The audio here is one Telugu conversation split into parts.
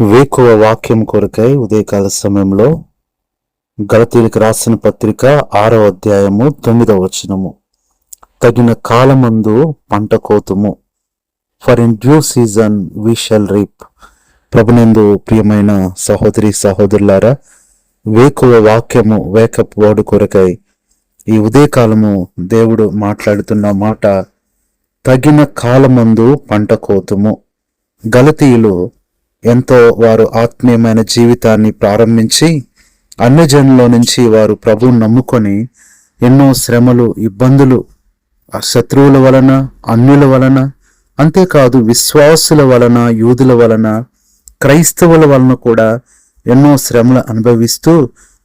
వేకువ వాక్యం కొరకై ఉదయకాల సమయంలో గలతీలకు రాసిన పత్రిక ఆరో అధ్యాయము తొమ్మిదవ వచనము. తగిన కాలమందు పంట కోతుము. For in due season we shall reap ప్రభునందు ప్రియమైన సహోదరి సహోదరులారా వేకువ వాక్యము వేకప్ వర్డ్ కొరకై ఈ ఉదయకాలము దేవుడు మాట్లాడుతున్న మాట తగిన కాలమందు పంట కోతుము. గలతీయులు ఎంతో వారు ఆత్మీయమైన జీవితాన్ని ప్రారంభించి అన్యజనుల నుంచి వారు ప్రభువుని నమ్ముకొని ఎన్నో శ్రమలు ఇబ్బందులు శత్రువుల వలన అన్యుల వలన అంతేకాదు విశ్వాసుల వలన యూదుల వలన క్రైస్తవుల వలన కూడా ఎన్నో శ్రమలు అనుభవిస్తూ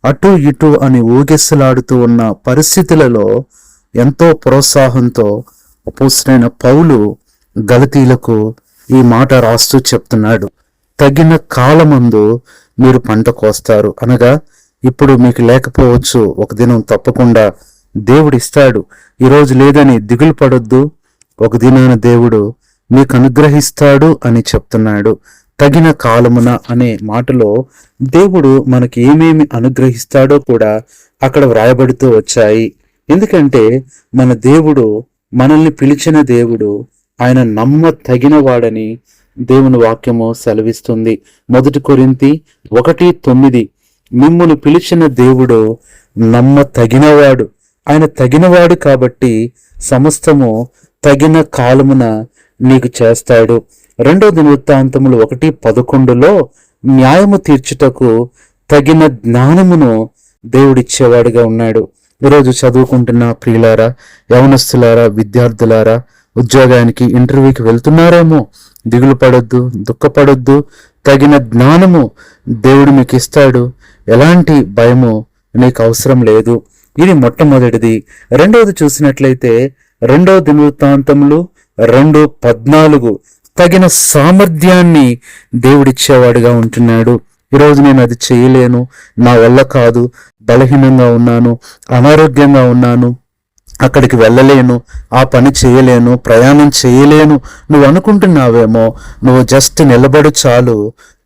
అటు ఇటు అని ఊగిసలాడుతూ ఉన్న పరిస్థితులలో ఎంతో ప్రోత్సాహంతో అపోసరైన పౌలు గలతీలకు ఈ మాట రాస్తూ చెప్తున్నాడు. తగిన కాలమందు మీరు పంట కోస్తారు. అనగా ఇప్పుడు మీకు లేకపోవచ్చు ఒక దినం తప్పకుండా దేవుడు ఇస్తాడు. ఈరోజు లేదని దిగులు పడొద్దు. ఒక దినాన దేవుడు మీకు అనుగ్రహిస్తాడు అని చెప్తున్నాడు. తగిన కాలమున అనే మాటలో దేవుడు మనకి ఏమేమి అనుగ్రహిస్తాడో కూడా అక్కడ వ్రాయబడుతూ వచ్చాయి. ఎందుకంటే మన దేవుడు మనల్ని పిలిచిన దేవుడు ఆయన నమ్మ తగిన వాడని దేవుని వాక్యము సెలవిస్తుంది. మొదటి కొరింతి ఒకటి తొమ్మిది. మిమ్మును పిలిచిన దేవుడు నమ్మ తగినవాడు ఆయన తగినవాడు కాబట్టి సమస్తము తగిన కాలమున నీకు చేస్తాడు. రెండో దినవృత్తాంతములు ఒకటి పదకొండులో న్యాయము తీర్చుటకు తగిన జ్ఞానమును దేవుడిచ్చేవాడుగా ఉన్నాడు. ఈరోజు చదువుకుంటున్న ప్రియులారా యవనస్తులారా విద్యార్థులారా ఉద్యోగానికి ఇంటర్వ్యూకి వెళ్తున్నారేమో? దిగులు పడొద్దు దుఃఖపడొద్దు. తగిన జ్ఞానము దేవుడు మీకు ఇస్తాడు ఎలాంటి భయము నీకు అవసరం లేదు. ఇది మొట్టమొదటిది. రెండవది చూసినట్లయితే రెండవ దినవృత్తాంతములు రెండు పద్నాలుగు. తగిన సామర్థ్యాన్ని దేవుడిచ్చేవాడుగా ఉంటున్నాడు. ఈరోజు నేను అది చేయలేను. నా వల్ల కాదు. బలహీనంగా ఉన్నాను. అనారోగ్యంగా ఉన్నాను. అక్కడికి వెళ్ళలేను ఆ పని చేయలేను ప్రయాణం చేయలేను. నువ్వు అనుకుంటున్నావేమో నువ్వు జస్ట్ నిలబడు చాలు.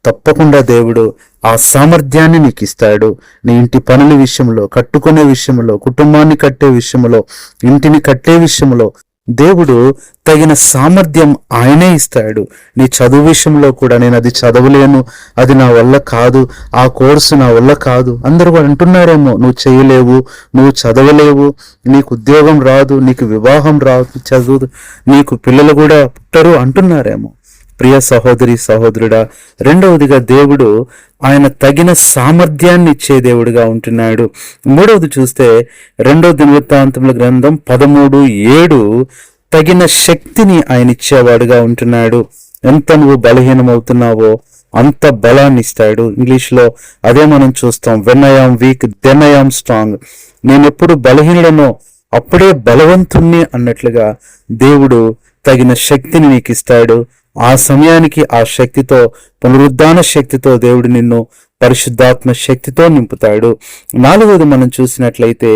తప్పకుండా దేవుడు ఆ సామర్థ్యాన్ని నీకు ఇస్తాడు నీ ఇంటి పనుల విషయంలో కట్టుకునే విషయంలో కుటుంబాన్ని కట్టే విషయంలో ఇంటిని కట్టే విషయంలో దేవుడు తగిన సామర్థ్యం ఆయనే ఇస్తాడు. నీ చదువు విషయంలో కూడా నేను అది చదవలేను అది నా వల్ల కాదు ఆ కోర్సు నా వల్ల కాదు. అందరూ కూడా అంటున్నారేమో నువ్వు చేయలేవు నువ్వు చదవలేవు నీకు ఉద్యోగం రాదు నీకు వివాహం రాదు చదువు నీకు పిల్లలు కూడా పుట్టరు అంటున్నారేమో. ప్రియ సహోదరి సహోదరుడా రెండవదిగా దేవుడు ఆయన తగిన సామర్థ్యాన్ని ఇచ్చే దేవుడిగా ఉంటున్నాడు. మూడవది చూస్తే రెండవ దినవృత్తాంతముల గ్రంథం పదమూడు ఏడు తగిన శక్తిని ఆయన ఇచ్చేవాడుగా ఉంటున్నాడు. ఎంత నువ్వు బలహీనమవుతున్నావో అంత బలాన్ని ఇస్తాడు. ఇంగ్లీష్లో అదే మనం చూస్తాం వెన్ వీక్ దెన్ స్ట్రాంగ్ నేను ఎప్పుడు బలహీనుడనో అప్పుడే బలవంతుణ్ణి అన్నట్లుగా దేవుడు తగిన శక్తిని నీకు ఇస్తాడు. ఆ సమయానికి ఆ శక్తితో పునరుద్ధాన శక్తితో దేవుడు నిన్ను పరిశుద్ధాత్మ శక్తితో నింపుతాడు. నాలుగవది మనం చూసినట్లయితే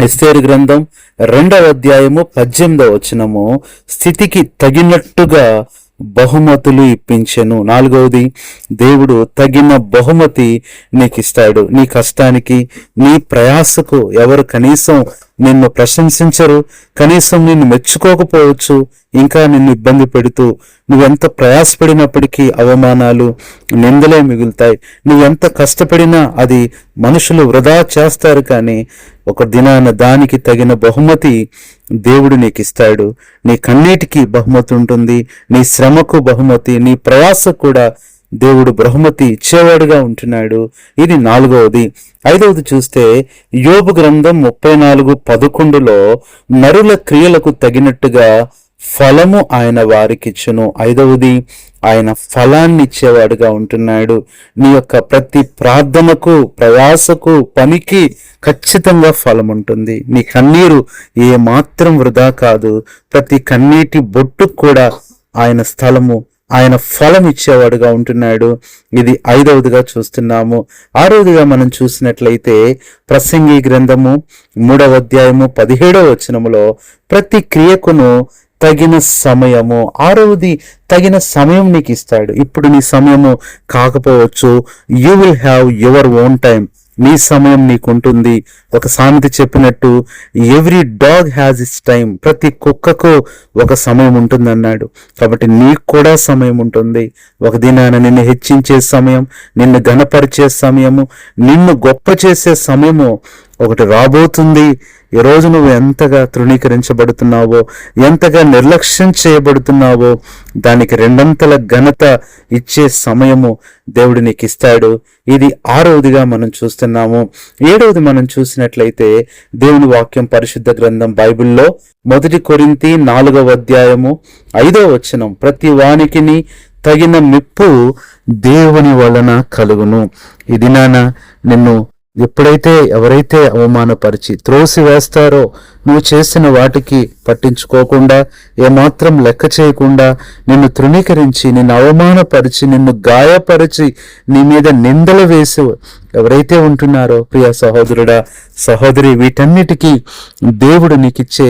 ఎస్తేరు గ్రంథం రెండవ అధ్యాయము పద్దెనిమిదవ వచనము స్థితికి తగినట్టుగా బహుమతులు ఇప్పించెను. నాలుగవది దేవుడు తగిన బహుమతి నీకు ఇస్తాడు నీ కష్టానికి నీ ప్రయాసకు ఎవరు కనీసం నిన్ను ప్రశంసించరు. కనీసం నిన్ను మెచ్చుకోకపోవచ్చు. ఇంకా నిన్ను ఇబ్బంది పెడుతూ నువ్వెంత ప్రయాసపడినప్పటికీ అవమానాలు నిందలే మిగులుతాయి. నువ్వెంత కష్టపడినా అది మనుషులు వృధా చేస్తారు కానీ ఒక దినాన దానికి తగిన బహుమతి దేవుడు నీకు ఇస్తాడు నీ కన్నీటికి బహుమతి ఉంటుంది. నీ శ్రమకు బహుమతి నీ ప్రయాసకు కూడా దేవుడు బహుమతి ఇచ్చేవాడుగా ఉంటున్నాడు. ఇది నాలుగవది. ఐదవది చూస్తే యోబు గ్రంథం ముప్పై నాలుగు పదకొండులో నరుల క్రియలకు తగినట్టుగా ఫలము ఆయన వారికిచ్చును. ఐదవది ఆయన ఫలాన్ని ఇచ్చేవాడుగా ఉంటున్నాడు. నీ యొక్క ప్రతి ప్రార్థనకు ప్రయాసకు పనికి ఖచ్చితంగా ఫలం ఉంటుంది నీ కన్నీరు ఏ మాత్రం వృధా కాదు. ప్రతి కన్నీటి బొట్టుకు కూడా ఆయన స్థలము ఆయన ఫలం ఇచ్చేవాడుగా ఉంటున్నాడు. ఇది ఐదవదిగా చూస్తున్నాము. ఆరవదిగా మనం చూసినట్లయితే ప్రసంగి గ్రంథము మూడవ అధ్యాయము పదిహేడవ వచనములో ప్రతి క్రియకును తగిన సమయము ఆరవది తగిన సమయం నీకు ఇస్తాడు. ఇప్పుడు నీ సమయము కాకపోవచ్చు. You will have your own time నీ సమయం నీకుంటుంది. ఒక సామెత చెప్పినట్టు every dog has its time ప్రతి కుక్కకు ఒక సమయం ఉంటుంది అన్నాడు కాబట్టి నీకు కూడా సమయం ఉంటుంది. ఒక దినాన నిన్ను హెచ్చించే సమయం నిన్ను ఘనపరిచే సమయము నిన్ను గొప్ప చేసే సమయము ఒకటి రాబోతుంది. ఈ రోజు నువ్వు ఎంతగా తృణీకరించబడుతున్నావో ఎంతగా నిర్లక్ష్యం చేయబడుతున్నావో దానికి రెండంతల ఘనత ఇచ్చే సమయము దేవుడు నీకు ఇస్తాడు ఇది ఆరవదిగా మనం చూస్తున్నాము. ఏడవది మనం చూసినట్లయితే దేవుని వాక్యం పరిశుద్ధ గ్రంథం బైబిల్లో మొదటి కొరింతి నాలుగవ అధ్యాయము ఐదవ వచనం. ప్రతి వానికిని తగిన మెప్పు దేవుని వలన కలుగును. ఇది నాన్న నిన్ను ఎప్పుడైతే ఎవరైతే అవమానపరిచి త్రోసి వేస్తారో నువ్వు చేసిన వాటికి పట్టించుకోకుండా ఏమాత్రం లెక్క చేయకుండా నిన్ను తృణీకరించి నిన్ను అవమానపరిచి నిన్ను గాయపరిచి నీ మీద నిందలు వేసి ఎవరైతే ఉంటున్నారో ప్రియ సహోదరుడా సహోదరి వీటన్నిటికీ దేవుడు నీకిచ్చే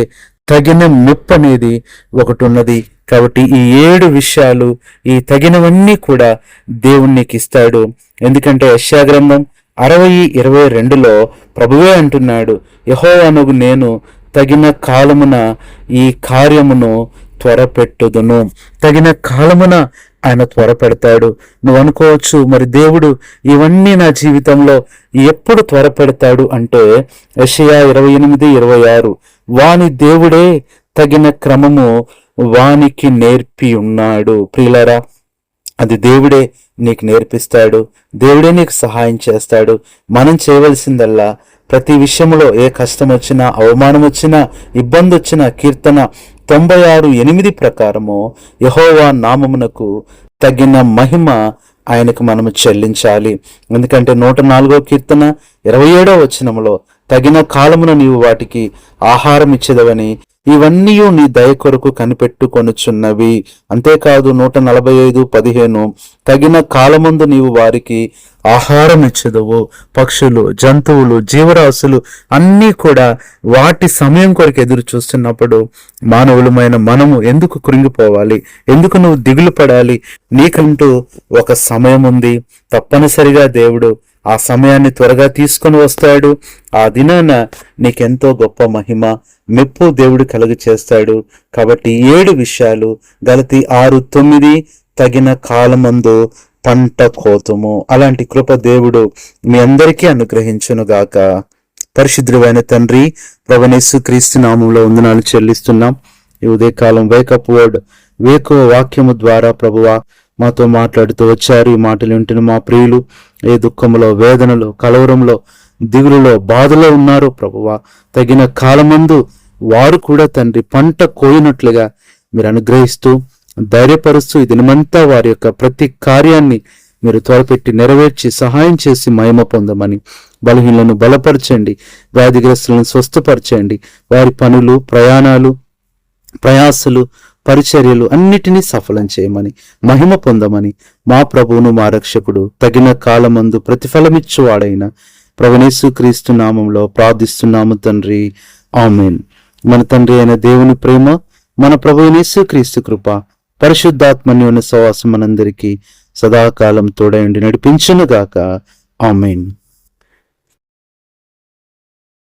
తగిన మెప్పు అనేది ఒకటి ఉన్నది కాబట్టి ఈ ఏడు విషయాలు ఈ తగినవన్నీ కూడా దేవుడు నీకు ఇస్తాడు ఎందుకంటే యశాగ్రంథం అరవై ఇరవై రెండులో ప్రభువే అంటున్నాడు యహోవనుగు నేను తగిన కాలమున ఈ కార్యమును త్వరపెట్టుదును. తగిన కాలమున ఆయన త్వరపెడతాడు. నువ్వు అనుకోవచ్చు మరి దేవుడు ఇవన్నీ నా జీవితంలో ఎప్పుడు త్వరపెడతాడు అంటే యషయా ఇరవై ఎనిమిది ఇరవై ఆరు వాని దేవుడే తగిన క్రమము వానికి నేర్పి ఉన్నాడు ప్రియులరా అది దేవుడే నీకు నేర్పిస్తాడు దేవుడే నీకు సహాయం చేస్తాడు. మనం చేయవలసిందల్లా ప్రతి విషయంలో ఏ కష్టం వచ్చినా అవమానం వచ్చినా ఇబ్బంది వచ్చినా కీర్తన తొంభై ఆరు ఎనిమిది ప్రకారము యహోవా నామమునకు తగిన మహిమ ఆయనకు మనము చెల్లించాలి. ఎందుకంటే నూట నాలుగో కీర్తన ఇరవై ఏడో వచనములో తగిన కాలమున నీవు వాటికి ఆహారం ఇచ్చేదవని ఇవన్నీ నీ దయ కొరకు కనిపెట్టుకొనుచున్నవి. అంతేకాదు నూట నలభై ఐదు పదిహేను తగిన కాలమందు నీవు వారికి ఆహారం ఇచ్చేదవు పక్షులు జంతువులు జీవరాశులు అన్నీ కూడా వాటి సమయం కొరకు ఎదురు చూస్తున్నప్పుడు మానవులమైన మనము ఎందుకు కృంగిపోవాలి? ఎందుకు నువ్వు దిగులు పడాలి? నీకంటూ ఒక సమయం ఉంది తప్పనిసరిగా దేవుడు ఆ సమయాన్ని త్వరగా తీసుకొని వస్తాడు. ఆ దినాన నీకెంతో గొప్ప మహిమ మెప్పు దేవుడు కలుగ చేస్తాడు కాబట్టి ఏడు విషయాలు గలతి ఆరు తొమ్మిది తగిన కాలమందు పంట కోతము. అలాంటి కృప దేవుడు మీ అందరికీ అనుగ్రహించునుగాక పరిశుద్ధుడైన తండ్రి ప్రవణేశు క్రీస్తు నామంలో వందనాలు చెల్లిస్తున్నాం. ఈ ఉదయకాలం వేకప్ వర్డ్ వేకువ వాక్యము ద్వారా ప్రభువా మాతో మాట్లాడుతూ వచ్చారు. ఈ మాటలు వింటున్న మా ప్రియులు ఏ దుఃఖంలో వేదనలో కలవరంలో దిగులులో బాధలో ఉన్నారో ప్రభువా తగిన కాలమందు వారు కూడా తండ్రి పంట కోయినట్లుగా మీరు అనుగ్రహిస్తూ ధైర్యపరుస్తూ ఈ దినమంతా వారి యొక్క ప్రతి కార్యాన్ని మీరు త్వరపెట్టి నెరవేర్చి సహాయం చేసి మహిమ పొందమని బలహీనలను బలపరచండి వ్యాధిగ్రస్తులను స్వస్థపరచండి. వారి పనులు ప్రయాణాలు ప్రయాసలు పరిచర్యలు అన్నిటినీ సఫలం చేయమని మహిమ పొందమని మా ప్రభువును మా రక్షకుడు తగిన కాలమందు ప్రతిఫలమిచ్చువాడైన ప్రవణేశు క్రీస్తు నామంలో ప్రార్థిస్తున్నాము తండ్రి. ఆమెన్. మన తండ్రి అయిన దేవుని ప్రేమ మన ప్రభునేసు క్రీస్తు కృప పరిశుద్ధాత్మన్యోని సవాసం మనందరికీ సదాకాలం తోడయండి నడిపించునుగాక. ఆమెన్.